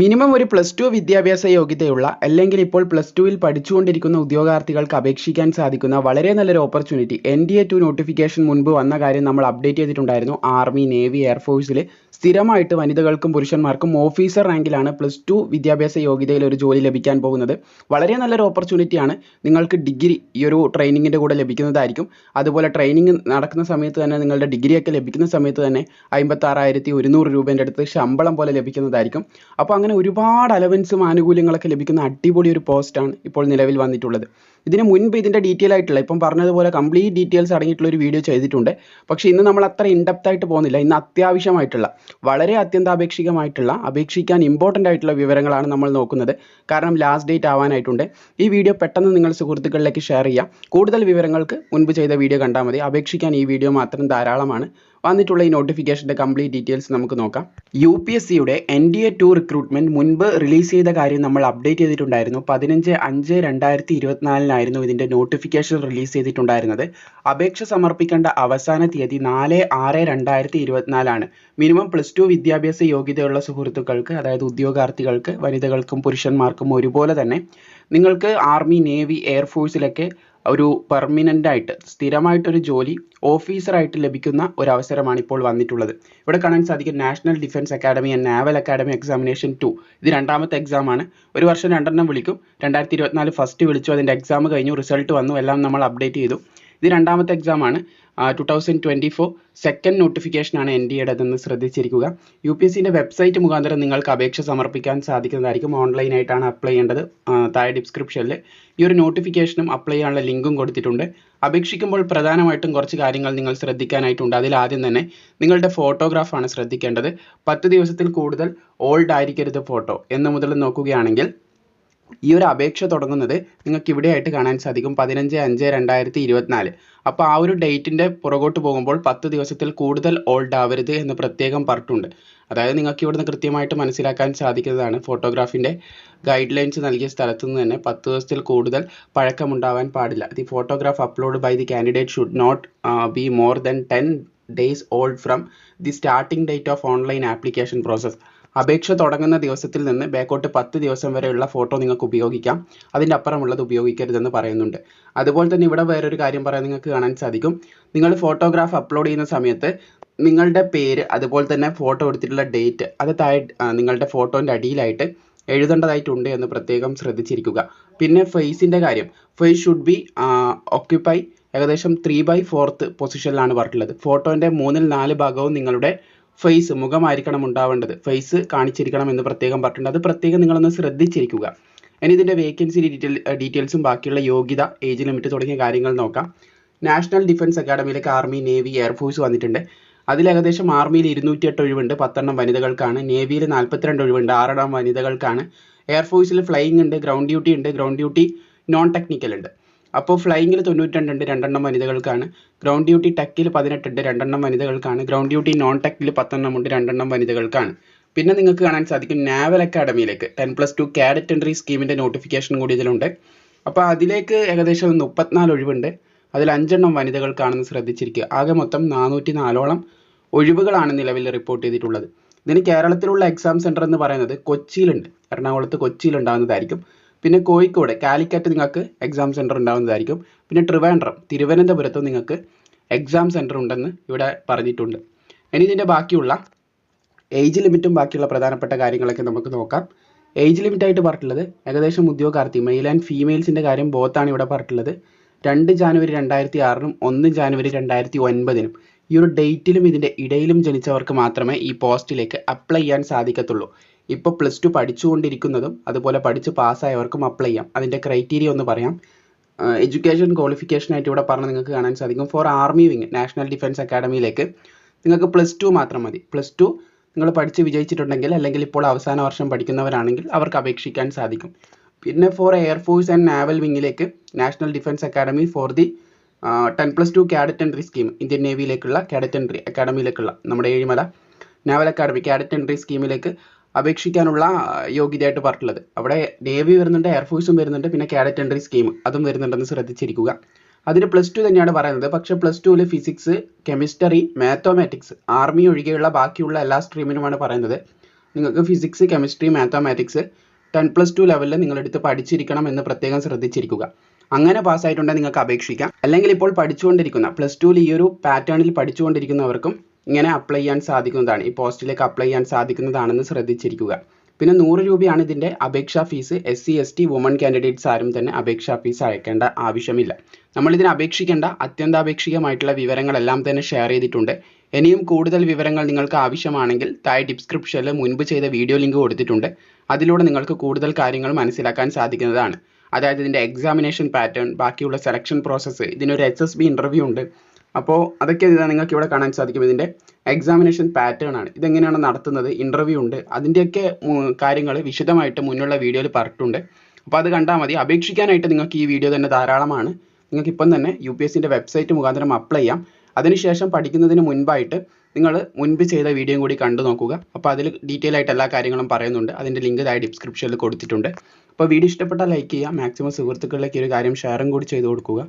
Minimum ഒരു plus two വിദ്യാഭ്യാസ യോഗ്യതയുള്ള അല്ലെങ്കിൽ ഇപ്പോൾ പ്ലസ് ടുവിൽ പഠിച്ചുകൊണ്ടിരിക്കുന്ന ഉദ്യോഗാർത്ഥികൾക്ക് അപേക്ഷിക്കാൻ സാധിക്കുന്ന വളരെ നല്ലൊരു opportunity N D A two notification മുൻപ് വന്ന കാര്യം നമ്മൾ അപ്ഡേറ്റ് ചെയ്തിട്ടുണ്ടായിരുന്നു. ആർമി നേവി എയർഫോഴ്സിൽ സ്ഥിരമായിട്ട് വനിതകൾക്കും പുരുഷന്മാർക്കും ഓഫീസർ റാങ്കിലാണ് പ്ലസ് ടു വിദ്യാഭ്യാസ യോഗ്യതയിൽ ഒരു ജോലി ലഭിക്കാൻ പോകുന്നത്. വളരെ നല്ലൊരു ഓപ്പർച്യൂണിറ്റിയാണ് നിങ്ങൾക്ക് ഡിഗ്രി ഈ ഒരു ട്രെയിനിങ്ങിന്റെ കൂടെ ലഭിക്കുന്നതായിരിക്കും. അതുപോലെ ട്രെയിനിങ് നടക്കുന്ന സമയത്ത് തന്നെ നിങ്ങളുടെ ഡിഗ്രിയൊക്കെ ലഭിക്കുന്ന സമയത്ത് തന്നെ അമ്പത്താറായിരത്തി ഒരുന്നൂറ് രൂപേന്റെ അടുത്ത് ശമ്പളം പോലെ ലഭിക്കുന്നതായിരിക്കും. അപ്പോൾ അങ്ങനെ ഒരുപാട് അലവൻസും ആനുകൂല്യങ്ങളൊക്കെ ലഭിക്കുന്ന അടിപൊളി ഒരു പോസ്റ്റാണ് ഇപ്പോൾ നിലവിൽ വന്നിട്ടുള്ളത്. ഇതിന് മുൻപ് ഇതിന്റെ ഡീറ്റെയിൽ ആയിട്ടുള്ള ഇപ്പം പറഞ്ഞതുപോലെ കംപ്ലീറ്റ് ഡീറ്റെയിൽസ് അടങ്ങിയിട്ടുള്ള ഒരു വീഡിയോ ചെയ്തിട്ടുണ്ട്. പക്ഷേ ഇന്ന് നമ്മൾ അത്ര ഇൻഡെപ്ത് ആയിട്ട് പോകുന്നില്ല. ഇന്ന് അത്യാവശ്യമായിട്ടുള്ള വളരെ അത്യന്താപേക്ഷികമായിട്ടുള്ള അപേക്ഷിക്കാൻ ഇമ്പോർട്ടന്റ് ആയിട്ടുള്ള വിവരങ്ങളാണ് നമ്മൾ നോക്കുന്നത്. കാരണം ലാസ്റ്റ് ഡേറ്റ് ആവാനായിട്ടുണ്ട്. ഈ വീഡിയോ പെട്ടെന്ന് നിങ്ങൾ സുഹൃത്തുക്കളിലേക്ക് ഷെയർ ചെയ്യാം. കൂടുതൽ വിവരങ്ങൾക്ക് മുൻപ് ചെയ്ത വീഡിയോ കണ്ടാൽ മതി. അപേക്ഷിക്കാൻ ഈ വീഡിയോ മാത്രം ധാരാളമാണ്. വന്നിട്ടുള്ള ഈ നോട്ടിഫിക്കേഷന്റെ കംപ്ലീറ്റ് ഡീറ്റെയിൽസ് നമുക്ക് നോക്കാം. യു പി എസ് സിയുടെ N D A two recruitment മുൻപ് റിലീസ് ചെയ്ത കാര്യം നമ്മൾ അപ്ഡേറ്റ് ചെയ്തിട്ടുണ്ടായിരുന്നു. പതിനഞ്ച് അഞ്ച് രണ്ടായിരത്തി ഇരുപത്തിനാലിനായിരുന്നു ഇതിന്റെ നോട്ടിഫിക്കേഷൻ റിലീസ് ചെയ്തിട്ടുണ്ടായിരുന്നത്. അപേക്ഷ സമർപ്പിക്കേണ്ട അവസാന തീയതി നാല് ആറ് രണ്ടായിരത്തി ഇരുപത്തിനാലാണ്. മിനിമം പ്ലസ് ടു വിദ്യാഭ്യാസ യോഗ്യതയുള്ള സുഹൃത്തുക്കൾക്ക് അതായത് ഉദ്യോഗാർത്ഥികൾക്ക് വനിതകൾക്കും പുരുഷന്മാർക്കും ഒരുപോലെ തന്നെ നിങ്ങൾക്ക് ആർമി നേവി എയർഫോഴ്സിലൊക്കെ ഒരു പെർമനന്റ് ആയിട്ട് സ്ഥിരമായിട്ടൊരു ജോലി ഓഫീസറായിട്ട് ലഭിക്കുന്ന ഒരു അവസരമാണ് ഇപ്പോൾ വന്നിട്ടുള്ളത്. ഇവിടെ കാണാൻ സാധിക്കും national defence academy and naval academy examination two ഇത് രണ്ടാമത്തെ എക്സാം ആണ്. ഒരു വർഷം രണ്ടെണ്ണം വിളിക്കും. രണ്ടായിരത്തി ഇരുപത്തിനാല് ഫസ്റ്റ് വിളിച്ചു. അതിന്റെ എക്സാം കഴിഞ്ഞു. റിസൾട്ട് വന്നു. എല്ലാം നമ്മൾ അപ്ഡേറ്റ് ചെയ്തു. ഇത് രണ്ടാമത്തെ എക്സാം ആണ്. Two thousand twenty four second നോട്ടിഫിക്കേഷനാണ് N D എടതെന്ന് ശ്രദ്ധിച്ചിരിക്കുക. യു പി എസ് സിന്റെ വെബ്സൈറ്റ് മുഖാന്തരം നിങ്ങൾക്ക് അപേക്ഷ സമർപ്പിക്കാൻ സാധിക്കുന്നതായിരിക്കും. ഓൺലൈനായിട്ടാണ് അപ്ലൈ ചെയ്യേണ്ടത്. താഴെ ഡിസ്ക്രിപ്ഷനിൽ ഈ ഒരു നോട്ടിഫിക്കേഷനും അപ്ലൈ ചെയ്യാനുള്ള ലിങ്കും കൊടുത്തിട്ടുണ്ട്. അപേക്ഷിക്കുമ്പോൾ പ്രധാനമായിട്ടും കുറച്ച് കാര്യങ്ങൾ നിങ്ങൾ ശ്രദ്ധിക്കാനായിട്ടുണ്ട്. അതിൽ ആദ്യം തന്നെ നിങ്ങളുടെ ഫോട്ടോഗ്രാഫാണ് ശ്രദ്ധിക്കേണ്ടത്. പത്ത് ദിവസത്തിൽ കൂടുതൽ ഓൾഡ് ആയിരിക്കരുത് ഫോട്ടോ എന്ന് മുതൽ നോക്കുകയാണെങ്കിൽ ഈ ഒരു അപേക്ഷ തുടങ്ങുന്നത് നിങ്ങൾക്ക് ഇവിടെയായിട്ട് കാണാൻ സാധിക്കും. പതിനഞ്ച് അഞ്ച് രണ്ടായിരത്തി ഇരുപത്തിനാല്. അപ്പോൾ ആ ഒരു ഡേറ്റിന്റെ പുറകോട്ട് പോകുമ്പോൾ പത്ത് ദിവസത്തിൽ കൂടുതൽ ഓൾഡ് ആവരുത് എന്ന് പ്രത്യേകം പറഞ്ഞിട്ടുണ്ട്. അതായത് നിങ്ങൾക്ക് ഇവിടുന്ന് കൃത്യമായിട്ട് മനസ്സിലാക്കാൻ സാധിക്കുന്നതാണ് ഫോട്ടോഗ്രാഫിന്റെ ഗൈഡ് ലൈൻസ് നൽകിയ സ്ഥലത്ത് നിന്ന് തന്നെ പത്ത് ദിവസത്തിൽ കൂടുതൽ പഴക്കമുണ്ടാവാൻ പാടില്ല. The photograph upload by the candidate should not be more than ten days old from the starting date of online application process അപേക്ഷ തുടങ്ങുന്ന ദിവസത്തിൽ നിന്ന് ബാക്കോട്ട് പത്ത് ദിവസം വരെയുള്ള ഫോട്ടോ നിങ്ങൾക്ക് ഉപയോഗിക്കാം. അതിന്റെ അപ്പുറമുള്ളത് ഉപയോഗിക്കരുതെന്ന് പറയുന്നുണ്ട്. അതുപോലെ തന്നെ ഇവിടെ വേറൊരു കാര്യം പറയാൻ നിങ്ങൾക്ക് കാണാൻ സാധിക്കും. നിങ്ങൾ ഫോട്ടോഗ്രാഫ് അപ്ലോഡ് ചെയ്യുന്ന സമയത്ത് നിങ്ങളുടെ പേര് അതുപോലെ തന്നെ ഫോട്ടോ എടുത്തിട്ടുള്ള ഡേറ്റ് അത് താഴെ നിങ്ങളുടെ ഫോട്ടോന്റെ അടിയിലായിട്ട് എഴുതേണ്ടതായിട്ടുണ്ട് എന്ന് പ്രത്യേകം ശ്രദ്ധിച്ചിരിക്കുക. പിന്നെ ഫേസിന്റെ കാര്യം. ഫേസ് ഷുഡ് ബി ഓക്യുപ്പൈ ഏകദേശം ത്രീ ബൈ ഫോർത്ത് പൊസിഷനിലാണ് പറഞ്ഞിട്ടുള്ളത് ഫോട്ടോന്റെ മൂന്നിൽ നാല് ഭാഗവും നിങ്ങളുടെ ഫേസ് മുഖമായിരിക്കണം ഉണ്ടാവേണ്ടത്. ഫേസ് കാണിച്ചിരിക്കണം എന്ന് പ്രത്യേകം പറഞ്ഞിട്ടുണ്ട്. അത് പ്രത്യേകം നിങ്ങളൊന്ന് ശ്രദ്ധിച്ചിരിക്കുക. ഇനി ഇതിന്റെ വേക്കൻസി ഡീറ്റെയിൽ ഡീറ്റെയിൽസും ബാക്കിയുള്ള യോഗ്യത ഏജ് ലിമിറ്റ് തുടങ്ങിയ കാര്യങ്ങൾ നോക്കാം. നാഷണൽ ഡിഫൻസ് അക്കാഡമിയിലേക്ക് ആർമി നേവി എയർഫോഴ്സ് വന്നിട്ടുണ്ട്. അതിൽ ഏകദേശം ആർമിയിൽ ഇരുന്നൂറ്റി എട്ട് ഒഴിവുണ്ട് പത്തെണ്ണം വനിതകൾക്കാണ്. നേവിയിൽ നാൽപ്പത്തിരണ്ട് ഒഴിവുണ്ട് ആറെണ്ണം വനിതകൾക്കാണ്. എയർഫോഴ്സിൽ ഫ്ലൈയിങ് ഉണ്ട് ഗ്രൗണ്ട് ഡ്യൂട്ടി ഉണ്ട് ഗ്രൗണ്ട് ഡ്യൂട്ടി നോൺ ടെക്നിക്കൽ ഉണ്ട്. അപ്പോൾ ഫ്ലൈയിങ്ങിൽ തൊണ്ണൂറ്റിരണ്ട് ഉണ്ട് രണ്ടെണ്ണം വനിതകൾക്കാണ്. ഗ്രൗണ്ട് ഡ്യൂട്ടി ടെക്കിൽ പതിനെട്ടുണ്ട് രണ്ടെണ്ണം വനിതകൾക്കാണ്. ഗ്രൗണ്ട് ഡ്യൂട്ടി നോൺ ടെക്കിൽ ഉണ്ട് രണ്ടെണ്ണം വനിതകൾക്കാണ്. പിന്നെ നിങ്ങൾക്ക് കാണാൻ സാധിക്കും naval അക്കാഡമിയിലേക്ക് ten plus two cadet entry സ്കീമിന്റെ notification കൂടി ഇതിലുണ്ട്. അപ്പോൾ അതിലേക്ക് ഏകദേശം മുപ്പത്തിനാല് ഒഴിവുണ്ട്. അതിൽ അഞ്ചെണ്ണം വനിതകൾക്കാണെന്ന് ശ്രദ്ധിച്ചിരിക്കുക. ആകെ മൊത്തം നാനൂറ്റി നാലോളം ഒഴിവുകളാണ് നിലവിൽ റിപ്പോർട്ട് ചെയ്തിട്ടുള്ളത്. ഇതിന് കേരളത്തിലുള്ള എക്സാം സെന്റർ എന്ന് പറയുന്നത് കൊച്ചിയിലുണ്ട്. എറണാകുളത്ത് കൊച്ചിയിൽ ഉണ്ടാകുന്നതായിരിക്കും പിന്നെ കോഴിക്കോട് കാലിക്കറ്റ് നിങ്ങൾക്ക് എക്സാം സെന്റർ ഉണ്ടാവുന്നതായിരിക്കും. പിന്നെ ട്രിവാൻഡ്രം തിരുവനന്തപുരത്തും നിങ്ങൾക്ക് എക്സാം സെന്റർ ഉണ്ടെന്ന് ഇവിടെ പറഞ്ഞിട്ടുണ്ട്. ഇനി ഇതിന്റെ ബാക്കിയുള്ള ഏജ് ലിമിറ്റും ബാക്കിയുള്ള പ്രധാനപ്പെട്ട കാര്യങ്ങളൊക്കെ നമുക്ക് നോക്കാം. ഏജ് ലിമിറ്റ് ആയിട്ട് പറഞ്ഞിട്ടുള്ളത് ഏകദേശം ഉദ്യോഗാർത്ഥി മെയിൽ ആൻഡ് ഫീമെയിൽസിന്റെ കാര്യം ബോത്താണ് ഇവിടെ പറഞ്ഞിട്ടുള്ളത്. രണ്ട് ജാനുവരി രണ്ടായിരത്തി ആറിനും ഒന്ന് ജാനുവരി രണ്ടായിരത്തി ഒൻപതിനും ഈ ഒരു ഡേറ്റിലും ഇതിന്റെ ഇടയിലും ജനിച്ചവർക്ക് മാത്രമേ ഈ പോസ്റ്റിലേക്ക് അപ്ലൈ ചെയ്യാൻ സാധിക്കത്തുള്ളൂ. ഇപ്പോൾ പ്ലസ് ടു പഠിച്ചുകൊണ്ടിരിക്കുന്നതും അതുപോലെ പഠിച്ച് പാസ്സായവർക്കും അപ്ലൈ ചെയ്യാം. അതിന്റെ ക്രൈറ്റീരിയ ഒന്ന് പറയാം. എഡ്യൂക്കേഷൻ ക്വാളിഫിക്കേഷൻ ആയിട്ട് ഇവിടെ പറഞ്ഞ് നിങ്ങൾക്ക് കാണാൻ സാധിക്കും. For army wing national defence അക്കാഡമിയിലേക്ക് നിങ്ങൾക്ക് പ്ലസ് ടു മാത്രം മതി. പ്ലസ് ടു നിങ്ങൾ പഠിച്ച് വിജയിച്ചിട്ടുണ്ടെങ്കിൽ അല്ലെങ്കിൽ ഇപ്പോൾ അവസാന വർഷം പഠിക്കുന്നവരാണെങ്കിൽ അവർക്ക് അപേക്ഷിക്കാൻ സാധിക്കും. പിന്നെ for air force and naval വിങ്ങിലേക്ക് national defence academy for the ten plus two cadet entry scheme Indian നേവിയിലേക്കുള്ള cadet entry അക്കാഡമിയിലേക്കുള്ള നമ്മുടെ Ezhimala naval academy cadet entry സ്കീമിലേക്ക് അപേക്ഷിക്കാനുള്ള യോഗ്യതയായിട്ട് പറഞ്ഞിട്ടുള്ളത്. അവിടെ നേവി വരുന്നുണ്ട് എയർഫോഴ്സും വരുന്നുണ്ട് പിന്നെ കാഡറ്റ് എൻട്രി സ്കീം അതും വരുന്നുണ്ടെന്ന് ശ്രദ്ധിച്ചിരിക്കുക. അതിന് പ്ലസ് ടു തന്നെയാണ് പറയുന്നത്. പക്ഷേ പ്ലസ് ടുവിൽ ഫിസിക്സ് കെമിസ്ട്രി മാത്തമാറ്റിക്സ് ആർമി ഒഴികെയുള്ള ബാക്കിയുള്ള എല്ലാ സ്ട്രീമിനുമാണ് പറയുന്നത്. നിങ്ങൾക്ക് physics chemistry mathematics ten plus two ലെവലിൽ നിങ്ങളെടുത്ത് പഠിച്ചിരിക്കണം എന്ന് പ്രത്യേകം ശ്രദ്ധിച്ചിരിക്കുക. അങ്ങനെ പാസ്സായിട്ടുണ്ടെങ്കിൽ നിങ്ങൾക്ക് അപേക്ഷിക്കാം. അല്ലെങ്കിൽ ഇപ്പോൾ പഠിച്ചുകൊണ്ടിരിക്കുന്ന പ്ലസ് ടുവിൽ ഈ ഒരു പാറ്റേണിൽ പഠിച്ചുകൊണ്ടിരിക്കുന്നവർക്കും ഇങ്ങനെ അപ്ലൈ ചെയ്യാൻ സാധിക്കുന്നതാണ്. ഈ പോസ്റ്റിലേക്ക് അപ്ലൈ ചെയ്യാൻ സാധിക്കുന്നതാണെന്ന് ശ്രദ്ധിച്ചിരിക്കുക. പിന്നെ നൂറ് രൂപയാണ് ഇതിന്റെ അപേക്ഷാ fees S C S T woman candidates ആരും തന്നെ അപേക്ഷാ ഫീസ് അയക്കേണ്ട ആവശ്യമില്ല. നമ്മൾ ഇതിന് അപേക്ഷിക്കേണ്ട അത്യന്താപേക്ഷികമായിട്ടുള്ള വിവരങ്ങളെല്ലാം തന്നെ ഷെയർ ചെയ്തിട്ടുണ്ട്. ഇനിയും കൂടുതൽ വിവരങ്ങൾ നിങ്ങൾക്ക് ആവശ്യമാണെങ്കിൽ താഴെ ഡിസ്ക്രിപ്ഷനിൽ മുൻപ് ചെയ്ത വീഡിയോ ലിങ്ക് കൊടുത്തിട്ടുണ്ട്. അതിലൂടെ നിങ്ങൾക്ക് കൂടുതൽ കാര്യങ്ങൾ മനസ്സിലാക്കാൻ സാധിക്കുന്നതാണ്. അതായത് ഇതിന്റെ എക്സാമിനേഷൻ പാറ്റേൺ ബാക്കിയുള്ള സെലക്ഷൻ പ്രോസസ്സ് ഇതിനൊരു എച്ച് എസ് ബി ഇന്റർവ്യൂ ഉണ്ട്. അപ്പോൾ അതൊക്കെ നിങ്ങൾക്ക് ഇവിടെ കാണാൻ സാധിക്കും. ഇതിന്റെ എക്സാമിനേഷൻ പാറ്റേൺ ആണ്. ഇതെങ്ങനെയാണ് നടത്തുന്നത്? ഇന്റർവ്യൂ ഉണ്ട്. അതിന്റെയൊക്കെ കാര്യങ്ങൾ വിശദമായിട്ട് മുന്നുള്ള വീഡിയോയിൽ പറഞ്ഞിട്ടുണ്ട്. അപ്പോൾ അത് കണ്ടാൽ മതി. അപേക്ഷിക്കാനായിട്ട് നിങ്ങൾക്ക് ഈ വീഡിയോ തന്നെ ധാരാളമാണ്. നിങ്ങൾക്ക് ഇപ്പം തന്നെ യു പി എസ് സിന്റെ വെബ്സൈറ്റ് മുഖാന്തരം അപ്ലൈ ചെയ്യാം. അതിനുശേഷം പഠിക്കുന്നതിന് മുൻപായിട്ട് നിങ്ങൾ മുൻപ് ചെയ്ത വീഡിയോയും കൂടി കണ്ടു നോക്കുക. അപ്പോൾ അതിൽ ഡീറ്റെയിൽ ആയിട്ട് എല്ലാ കാര്യങ്ങളും പറയുന്നുണ്ട്. അതിന്റെ ലിങ്ക് ഇതായി ഡിസ്ക്രിപ്ഷനിൽ കൊടുത്തിട്ടുണ്ട്. അപ്പോൾ വീഡിയോ ഇഷ്ടപ്പെട്ടാൽ ലൈക്ക് ചെയ്യുക. മാക്സിമം സുഹൃത്തുക്കളിലേക്ക് ഒരു കാര്യം ഷെയറും കൂടി ചെയ്തു കൊടുക്കുക.